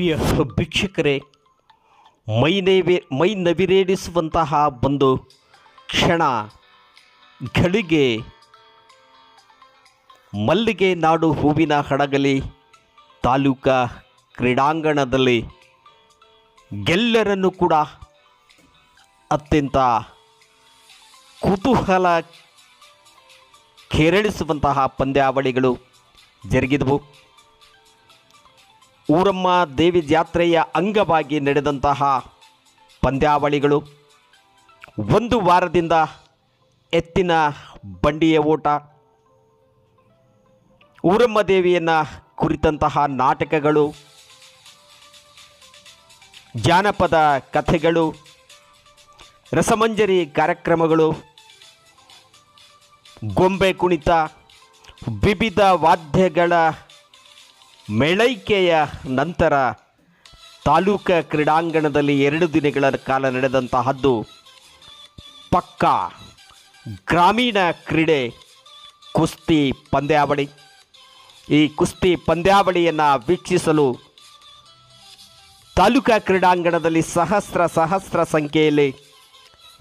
ಪ್ರಿಯ ಭಿಕ್ಷುಕರೇ, ಮೈ ನೈವೇ, ಮೈ ನವಿರೇಡಿಸುವಂತಹ ಒಂದು ಕ್ಷಣ ಗಳಿಗೆ ಮಲ್ಲಿಗೆ ನಾಡು ಹೂವಿನ ಹಡಗಲಿ, ತಾಲೂಕಾ ಕ್ರೀಡಾಂಗಣದಲ್ಲಿ ಗೆಲ್ಲರನ್ನು ಕೂಡ ಅತ್ಯಂತ ಕುತೂಹಲ ಕೆರಳಿಸುವಂತಹ ಪಂದ್ಯಾವಳಿಗಳು ಜರುಗಿದವು. ಊರಮ್ಮ ದೇವಿ ಜಾತ್ರೆಯ ಅಂಗವಾಗಿ ನಡೆದಂತಹ ಪಂದ್ಯಾವಳಿಗಳು ಒಂದು ವಾರದಿಂದ ಎತ್ತಿನ ಬಂಡಿಯ ಓಟ. ಊರಮ್ಮ ದೇವಿಯನ್ನು ಕುರಿತಂತಹ ನಾಟಕಗಳು, ಜಾನಪದ ಕಥೆಗಳು, ರಸಮಂಜರಿ ಕಾರ್ಯಕ್ರಮಗಳು, ಗೊಂಬೆ ಕುಣಿತ, ವಿವಿಧ ವಾದ್ಯಗಳ ಮೇಳೈಕೆಯ ನಂತರ ತಾಲೂಕ ಕ್ರೀಡಾಂಗಣದಲ್ಲಿ ಎರಡು ದಿನಗಳ ಕಾಲ ನಡೆದಂತಹದ್ದು ಪಕ್ಕಾ ಗ್ರಾಮೀಣ ಕ್ರೀಡೆ ಕುಸ್ತಿ ಪಂದ್ಯಾವಳಿ. ಈ ಕುಸ್ತಿ ಪಂದ್ಯಾವಳಿಯನ್ನು ವೀಕ್ಷಿಸಲು ತಾಲೂಕಾ ಕ್ರೀಡಾಂಗಣದಲ್ಲಿ ಸಹಸ್ರ ಸಹಸ್ರ ಸಂಖ್ಯೆಯಲ್ಲಿ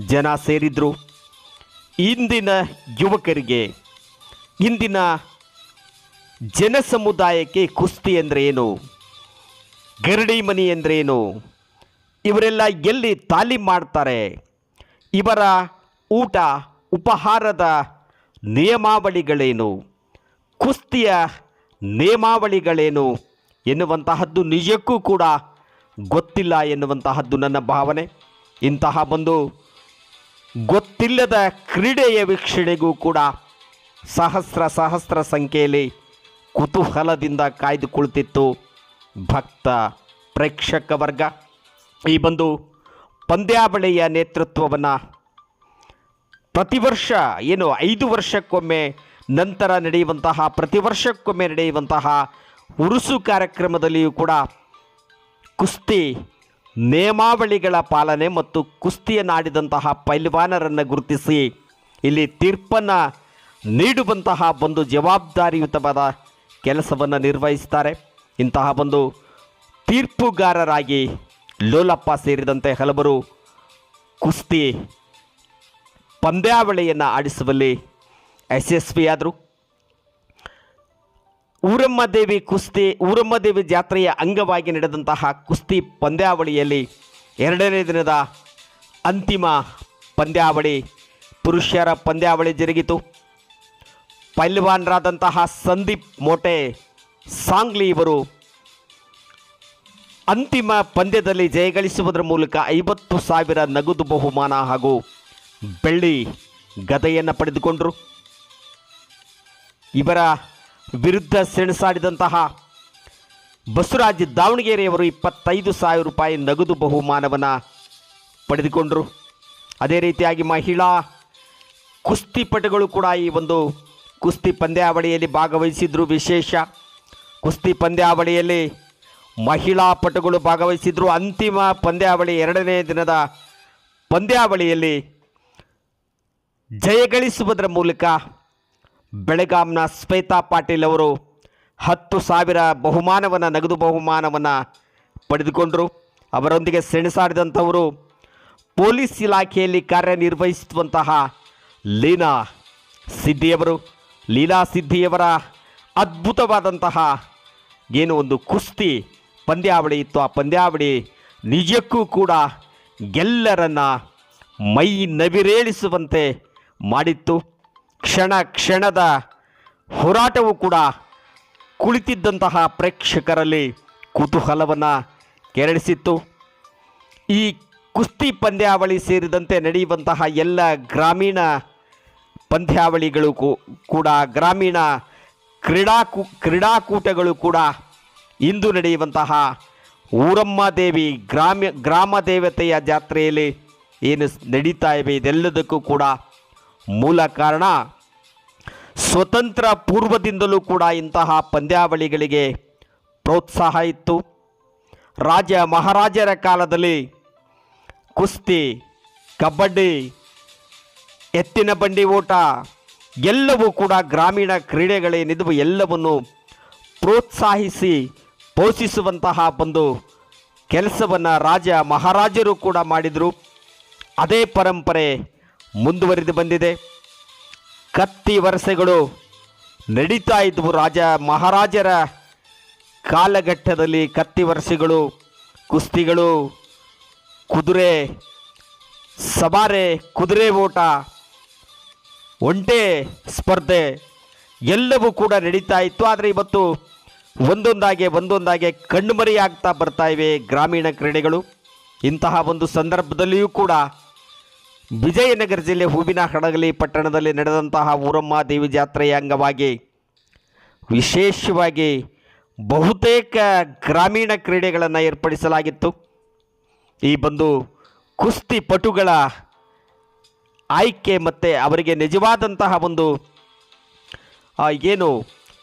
ಜನ ಸೇರಿದ್ರು. ಇಂದಿನ ಯುವಕರಿಗೆ ಇಂದಿನ ಜನ ಸಮುದಾಯಕ್ಕೆ ಕುಸ್ತಿ ಏನು ಗರಡಿ ಮನಿ ಏನು ಇವರೆಲ್ಲ ಎಲ್ಲಿ ತಾಲೀಮ್ ಮಾಡ್ತಾರೆ? ಇವರ ಊಟ ಉಪಹಾರದ ನಿಯಮಾವಳಿಗಳೇನು? ಕುಸ್ತಿಯ ನಿಯಮಾವಳಿಗಳೇನು ಎನ್ನುವಂತಹದ್ದು ನಿಜಕ್ಕೂ ಕೂಡ ಗೊತ್ತಿಲ್ಲ ಎನ್ನುವಂತಹದ್ದು ನನ್ನ ಭಾವನೆ. ಇಂತಹ ಒಂದು ಗೊತ್ತಿಲ್ಲದ ಕ್ರೀಡೆಯ ವೀಕ್ಷಣೆಗೂ ಕೂಡ ಸಹಸ್ರ ಸಹಸ್ರ ಸಂಖ್ಯೆಯಲ್ಲಿ ಕುತೂಹಲದಿಂದ ಕಾಯ್ದುಕೊಳ್ತಿತ್ತು ಭಕ್ತ ಪ್ರೇಕ್ಷಕ ವರ್ಗ. ಈ ಬಂದು ಪಂದ್ಯಾವಳಿಯ ನೇತೃತ್ವವನ್ನು ಪ್ರತಿ ವರ್ಷ ಏನು ಐದು ವರ್ಷಕ್ಕೊಮ್ಮೆ ನಂತರ ನಡೆಯುವಂತಹ, ಪ್ರತಿ ವರ್ಷಕ್ಕೊಮ್ಮೆ ನಡೆಯುವಂತಹ ಉರುಸು ಕಾರ್ಯಕ್ರಮದಲ್ಲಿಯೂ ಕೂಡ ಕುಸ್ತಿ ನಿಯಮಾವಳಿಗಳ ಪಾಲನೆ ಮತ್ತು ಕುಸ್ತಿಯನ್ನಾಡಿದಂತಹ ಪೈಲ್ವಾನರನ್ನು ಗುರುತಿಸಿ ಇಲ್ಲಿ ತೀರ್ಪನ್ನು ನೀಡುವಂತಹ ಒಂದು ಜವಾಬ್ದಾರಿಯುತವಾದ ಕೆಲಸವನ್ನು ನಿರ್ವಹಿಸ್ತಾರೆ. ಇಂತಹ ಒಂದು ತೀರ್ಪುಗಾರರಾಗಿ ಲೋಲಪ್ಪ ಸೇರಿದಂತೆ ಹಲವರು ಕುಸ್ತಿ ಪಂದ್ಯಾವಳಿಯನ್ನು ಆಡಿಸುವಲ್ಲಿ ಯಶಸ್ವಿಯಾದರು. ಊರಮ್ಮದೇವಿ ಕುಸ್ತಿ ಊರಮ್ಮದೇವಿ ಜಾತ್ರೆಯ ಅಂಗವಾಗಿ ನಡೆದಂತಹ ಕುಸ್ತಿ ಪಂದ್ಯಾವಳಿಯಲ್ಲಿ ಎರಡನೇ ದಿನದ ಅಂತಿಮ ಪಂದ್ಯಾವಳಿ, ಪುರುಷರ ಪಂದ್ಯಾವಳಿ ಜರುಗಿತು. ಪೈಲ್ವಾನರಾದಂತಹ ಸಂದೀಪ್ ಮೋಟೆ, ಸಾಂಗ್ಲಿ ಇವರು ಅಂತಿಮ ಪಂದ್ಯದಲ್ಲಿ ಜಯಗಳಿಸುವುದರ ಮೂಲಕ ಐವತ್ತು ಸಾವಿರ ನಗದು ಬಹುಮಾನ ಹಾಗೂ ಬೆಳ್ಳಿ ಗದೆಯನ್ನು ಪಡೆದುಕೊಂಡರು. ಇವರ ವಿರುದ್ಧ ಸೆಣಸಾಡಿದಂತಹ ಬಸವರಾಜ್ ದಾವಣಗೆರೆಯವರು ಇಪ್ಪತ್ತೈದು ಸಾವಿರ ರೂಪಾಯಿ ನಗದು ಬಹುಮಾನವನ್ನು ಪಡೆದುಕೊಂಡರು. ಅದೇ ರೀತಿಯಾಗಿ ಮಹಿಳಾ ಕುಸ್ತಿಪಟುಗಳು ಕೂಡ ಈ ಒಂದು ಕುಸ್ತಿ ಪಂದ್ಯಾವಳಿಯಲ್ಲಿ ಭಾಗವಹಿಸಿದ್ರು ವಿಶೇಷ. ಕುಸ್ತಿ ಪಂದ್ಯಾವಳಿಯಲ್ಲಿ ಮಹಿಳಾ ಪಟುಗಳು ಭಾಗವಹಿಸಿದ್ರು. ಅಂತಿಮ ಪಂದ್ಯಾವಳಿ ಎರಡನೇ ದಿನದ ಪಂದ್ಯಾವಳಿಯಲ್ಲಿ ಜಯಗಳಿಸುವುದರ ಮೂಲಕ ಬೆಳಗಾಂನ ಶ್ವೇತಾ ಪಾಟೀಲ್ ಅವರು ಹತ್ತು ಸಾವಿರ ಬಹುಮಾನವನ್ನು, ನಗದು ಬಹುಮಾನವನ್ನು ಪಡೆದುಕೊಂಡರು. ಅವರೊಂದಿಗೆ ಸೆಣಸಾಡಿದಂಥವರು ಪೊಲೀಸ್ ಇಲಾಖೆಯಲ್ಲಿ ಕಾರ್ಯನಿರ್ವಹಿಸುವಂತಹ ಲೀನಾ ಸಿದ್ಧಿಯವರು ಲೀಲಾ ಸಿದ್ಧಿಯವರ ಅದ್ಭುತವಾದಂತಹ ಏನು ಒಂದು ಕುಸ್ತಿ ಪಂದ್ಯಾವಳಿ ಇತ್ತು. ಆ ಪಂದ್ಯಾವಳಿ ನಿಜಕ್ಕೂ ಕೂಡ ಎಲ್ಲರನ್ನ ಮೈ ನವಿರೇಳಿಸುವಂತೆ ಮಾಡಿತ್ತು. ಕ್ಷಣ ಕ್ಷಣದ ಹೋರಾಟವೂ ಕೂಡ ಕುಳಿತಿದ್ದಂತಹ ಪ್ರೇಕ್ಷಕರಲ್ಲಿ ಕುತೂಹಲವನ್ನು ಕೆರಳಿಸಿತ್ತು. ಈ ಕುಸ್ತಿ ಪಂದ್ಯಾವಳಿ ಸೇರಿದಂತೆ ನಡೆಯುವಂತಹ ಎಲ್ಲ ಗ್ರಾಮೀಣ ಪಂದ್ಯಾವಳಿಗಳು ಕೂಡ ಗ್ರಾಮೀಣ ಕ್ರೀಡಾಕೂ ಕ್ರೀಡಾಕೂಟಗಳು ಕೂಡ ಇಂದು ನಡೆಯುವಂತಹ ಊರಮ್ಮ ದೇವಿ ಗ್ರಾಮ ಗ್ರಾಮ ದೇವತೆಯ ಜಾತ್ರೆಯಲ್ಲಿ ಏನು ನಡೀತಾ ಇವೆ ಇದೆಲ್ಲದಕ್ಕೂ ಕೂಡ ಮೂಲ ಕಾರಣ ಸ್ವತಂತ್ರ ಪೂರ್ವದಿಂದಲೂ ಕೂಡ ಇಂತಹ ಪಂದ್ಯಾವಳಿಗಳಿಗೆ ಪ್ರೋತ್ಸಾಹ ಇತ್ತು. ರಾಜ ಮಹಾರಾಜರ ಕಾಲದಲ್ಲಿ ಕುಸ್ತಿ, ಕಬಡ್ಡಿ ಎತ್ತಿನ ಬಂಡಿ ಓಟ. ಎಲ್ಲವೂ ಕೂಡ ಗ್ರಾಮೀಣ ಕ್ರೀಡೆಗಳೇನಿದ್ವು ಎಲ್ಲವನ್ನು ಪ್ರೋತ್ಸಾಹಿಸಿ ಪೋಷಿಸುವಂತಹ ಒಂದು ಕೆಲಸವನ್ನು ರಾಜ ಮಹಾರಾಜರು ಕೂಡ ಮಾಡಿದರು. ಅದೇ ಪರಂಪರೆ ಮುಂದುವರಿದು ಬಂದಿದೆ. ಕತ್ತಿ ವರಸೆಗಳು ನಡೀತಾ ಇದ್ದವು ರಾಜ ಮಹಾರಾಜರ ಕಾಲಘಟ್ಟದಲ್ಲಿ. ಕತ್ತಿ ವರಸೆಗಳು, ಕುಸ್ತಿಗಳು, ಕುದುರೆ, ಸವಾರೆ, ಕುದುರೆ ಓಟ ಒಂಟೆ ಸ್ಪರ್ಧೆ ಎಲ್ಲವೂ ಕೂಡ ನಡೀತಾ ಇತ್ತು. ಆದರೆ ಇವತ್ತು ಒಂದೊಂದಾಗೆ ಒಂದೊಂದಾಗೆ ಕಣ್ಮರೆಯಾಗ್ತಾ ಬರ್ತಾ ಇವೆ ಗ್ರಾಮೀಣ ಕ್ರೀಡೆಗಳು. ಇಂತಹ ಒಂದು ಸಂದರ್ಭದಲ್ಲಿಯೂ ಕೂಡ ವಿಜಯನಗರ ಜಿಲ್ಲೆ ಹೂವಿನ ಹಡಗಲಿ ಪಟ್ಟಣದಲ್ಲಿ ನಡೆದಂತಹ ಊರಮ್ಮ ದೇವಿ ಜಾತ್ರೆಯ ಅಂಗವಾಗಿ ವಿಶೇಷವಾಗಿ ಬಹುತೇಕ ಗ್ರಾಮೀಣ ಕ್ರೀಡೆಗಳನ್ನು ಏರ್ಪಡಿಸಲಾಗಿತ್ತು. ಈ ಬಂದು ಕುಸ್ತಿ ಪಟುಗಳ ಆಯ್ಕೆ ಮತ್ತು ಅವರಿಗೆ ನಿಜವಾದಂತಹ ಒಂದು ಏನು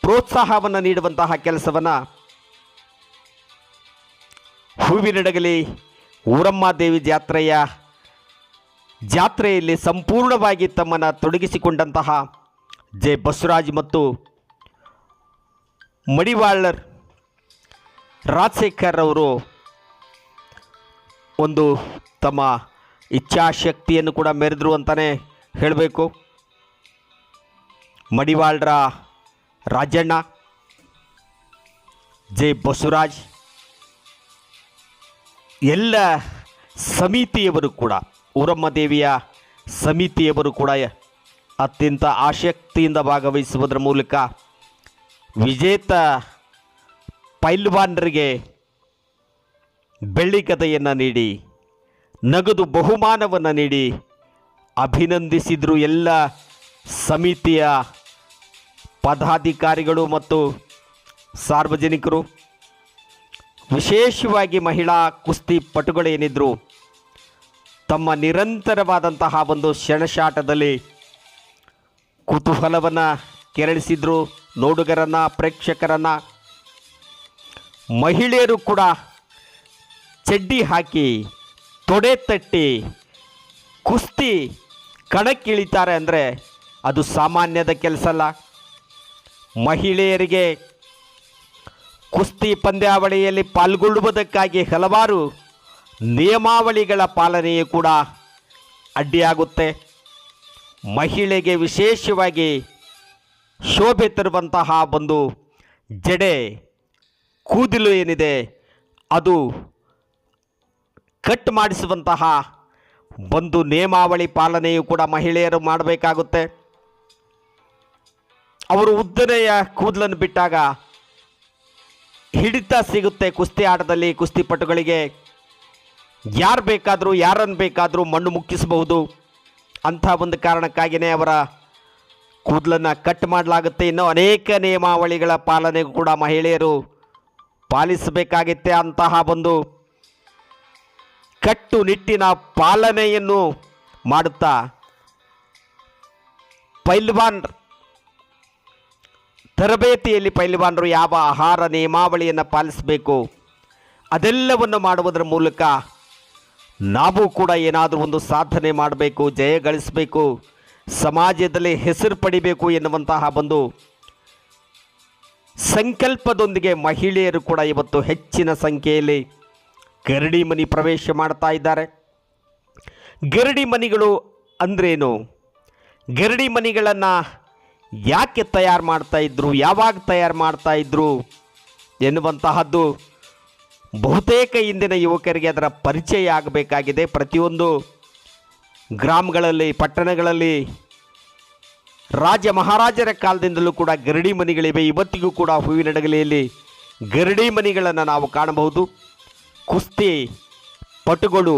ಪ್ರೋತ್ಸಾಹವನ್ನು ನೀಡುವಂತಹ ಕೆಲಸವನ್ನು ಹೂವಿನಡಗಲಿ ಊರಮ್ಮದೇವಿ ಜಾತ್ರೆಯ ಜಾತ್ರೆಯಲ್ಲಿ ಸಂಪೂರ್ಣವಾಗಿ ತಮ್ಮನ್ನು ತೊಡಗಿಸಿಕೊಂಡಂತಹ ಜೆ. ಬಸವರಾಜ್ ಮತ್ತು ಮಡಿವಾಳರ್ ರಾಜಶೇಖರ್ ಅವರು ಒಂದು ತಮ್ಮ ಇಚ್ಛಾಶಕ್ತಿಯನ್ನು ಕೂಡ ಮೆರೆದ್ರು ಅಂತಲೇ ಹೇಳಬೇಕು. ಮಡಿವಾಳ್ರ ರಾಜಣ್ಣ, ಜೆ ಬಸವರಾಜ್, ಎಲ್ಲ ಸಮಿತಿಯವರು ಕೂಡ ಊರಮ್ಮ ದೇವಿಯ ಸಮಿತಿಯವರು ಕೂಡ ಅತ್ಯಂತ ಆಸಕ್ತಿಯಿಂದ ಭಾಗವಹಿಸುವುದರ ಮೂಲಕ ವಿಜೇತ ಪೈಲ್ವಾನರಿಗೆ ಬೆಳ್ಳಿ ಕಥೆಯನ್ನು ನೀಡಿ ನಗದು ಬಹುಮಾನವನ್ನು ನೀಡಿ ಅಭಿನಂದಿಸಿದರು ಎಲ್ಲ ಸಮಿತಿಯ ಪದಾಧಿಕಾರಿಗಳು ಮತ್ತು ಸಾರ್ವಜನಿಕರು. ವಿಶೇಷವಾಗಿ ಮಹಿಳಾ ಕುಸ್ತಿ ಪಟುಗಳೇನಿದ್ರು ತಮ್ಮ ನಿರಂತರವಾದಂತಹ ಒಂದು ಶೆಣಶಾಟದಲ್ಲಿ ಕುತೂಹಲವನ್ನು ಕೆರಳಿಸಿದ್ರು. ನೋಡುಗರನ್ನು, ಪ್ರೇಕ್ಷಕರನ್ನು, ಮಹಿಳೆಯರು ಕೂಡ ಚಡ್ಡಿ ಹಾಕಿ ತೊಡೆ ತಟ್ಟಿ, ಕುಸ್ತಿ ಕಣಕ್ಕಿಳಿತಾರೆ ಅಂದರೆ ಅದು ಸಾಮಾನ್ಯದ ಕೆಲಸ ಅಲ್ಲ ಮಹಿಳೆಯರಿಗೆ ಕುಸ್ತಿ ಪಂದ್ಯಾವಳಿಯಲ್ಲಿ ಪಾಲ್ಗೊಳ್ಳುವುದಕ್ಕಾಗಿ ಹಲವಾರು ನಿಯಮಾವಳಿಗಳ ಪಾಲನೆಯು ಕೂಡ ಅಡ್ಡಿಯಾಗುತ್ತೆ. ಮಹಿಳೆಗೆ ವಿಶೇಷವಾಗಿ ಶೋಭೆ ತರುವಂತಹ ಒಂದು ಜಡೆ ಕೂದಲು ಏನಿದೆ ಅದು ಕಟ್ ಮಾಡಿಸುವಂತಹ ಒಂದು ನಿಯಮಾವಳಿ ಪಾಲನೆಯು ಕೂಡ ಮಹಿಳೆಯರು ಮಾಡಬೇಕಾಗುತ್ತೆ. ಅವರು ಉದ್ದನೆಯ ಕೂದಲನ್ನು ಬಿಟ್ಟಾಗ ಹಿಡಿತ ಸಿಗುತ್ತೆ ಕುಸ್ತಿ ಆಟದಲ್ಲಿ ಕುಸ್ತಿಪಟುಗಳಿಗೆ ಯಾರು ಬೇಕಾದರೂ ಯಾರನ್ನು ಬೇಕಾದರೂ ಮಣ್ಣು ಮುಕ್ಕಿಸಬಹುದು. ಅಂಥ ಒಂದು ಕಾರಣಕ್ಕಾಗಿಯೇ ಅವರ ಕೂದಲನ್ನು ಕಟ್ ಮಾಡಲಾಗುತ್ತೆ. ಇನ್ನು ಅನೇಕ ನಿಯಮಾವಳಿಗಳ ಪಾಲನೆಗೂ ಕೂಡ ಮಹಿಳೆಯರು ಪಾಲಿಸಬೇಕಾಗಿತ್ತೆ ಅಂತಹ ಒಂದು ಕಟ್ಟುನಿಟ್ಟಿನ ಪಾಲನೆಯನ್ನು ಮಾಡುತ್ತಾ ಪೈಲ್ವಾನ್ ತರಬೇತಿಯಲ್ಲಿ ಪೈಲ್ವಾನರು ಯಾವ ಆಹಾರ ನಿಯಮಾವಳಿಯನ್ನು ಪಾಲಿಸಬೇಕು ಅದೆಲ್ಲವನ್ನು ಮಾಡುವುದರ ಮೂಲಕ ನಾವು ಕೂಡ ಏನಾದರೂ ಒಂದು ಸಾಧನೆ ಮಾಡಬೇಕು, ಜಯ ಗಳಿಸಬೇಕು, ಸಮಾಜದಲ್ಲಿ ಹೆಸರು ಪಡಿಬೇಕು ಎನ್ನುವಂತಹ ಒಂದು ಸಂಕಲ್ಪದೊಂದಿಗೆ ಮಹಿಳೆಯರು ಕೂಡ ಇವತ್ತು ಹೆಚ್ಚಿನ ಸಂಖ್ಯೆಯಲ್ಲಿ ಗರಡಿ ಮನಿ ಪ್ರವೇಶ ಮಾಡ್ತಾ ಇದ್ದಾರೆ. ಗರಡಿ ಮನಿಗಳು ಅಂದ್ರೇನು? ಗರಡಿ ಮನಿಗಳನ್ನು ಯಾಕೆ ತಯಾರು ಮಾಡ್ತಾ ಇದ್ರು? ಯಾವಾಗ ತಯಾರು ಮಾಡ್ತಾ ಇದ್ರು ಎನ್ನುವಂತಹದ್ದು ಬಹುತೇಕ ಇಂದಿನ ಯುವಕರಿಗೆ ಅದರ ಪರಿಚಯ ಆಗಬೇಕಾಗಿದೆ. ಪ್ರತಿಯೊಂದು ಗ್ರಾಮಗಳಲ್ಲಿ, ಪಟ್ಟಣಗಳಲ್ಲಿ ರಾಜ ಮಹಾರಾಜರ ಕಾಲದಿಂದಲೂ ಕೂಡ ಗರಡಿ ಮನಿಗಳಿವೆ. ಇವತ್ತಿಗೂ ಕೂಡ ಹೂವಿನಡಗಲಿಯಲ್ಲಿ ಗರಡಿ ಮನಿಗಳನ್ನು ನಾವು ಕಾಣಬಹುದು. ಕುಸ್ತಿ ಪಟುಗಳು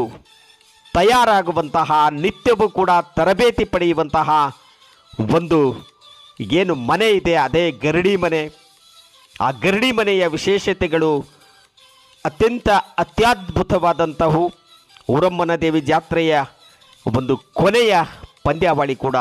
ತಯಾರಾಗುವಂತಹ ನಿತ್ಯವೂ ಕೂಡ ತರಬೇತಿ ಪಡೆಯುವಂತಹ ಒಂದು ಏನು ಮನೆ ಇದೆ, ಅದೇ ಗರಡಿ ಮನೆ. ಆ ಗರಡಿ ಮನೆಯ ವಿಶೇಷತೆಗಳು ಅತ್ಯಂತ ಅತ್ಯದ್ಭುತವಾದಂತಹವು. ಊರಮ್ಮನ ದೇವಿ ಜಾತ್ರೆಯ ಒಂದು ಕೊನೆಯ ಪಂದ್ಯಾವಳಿ ಕೂಡ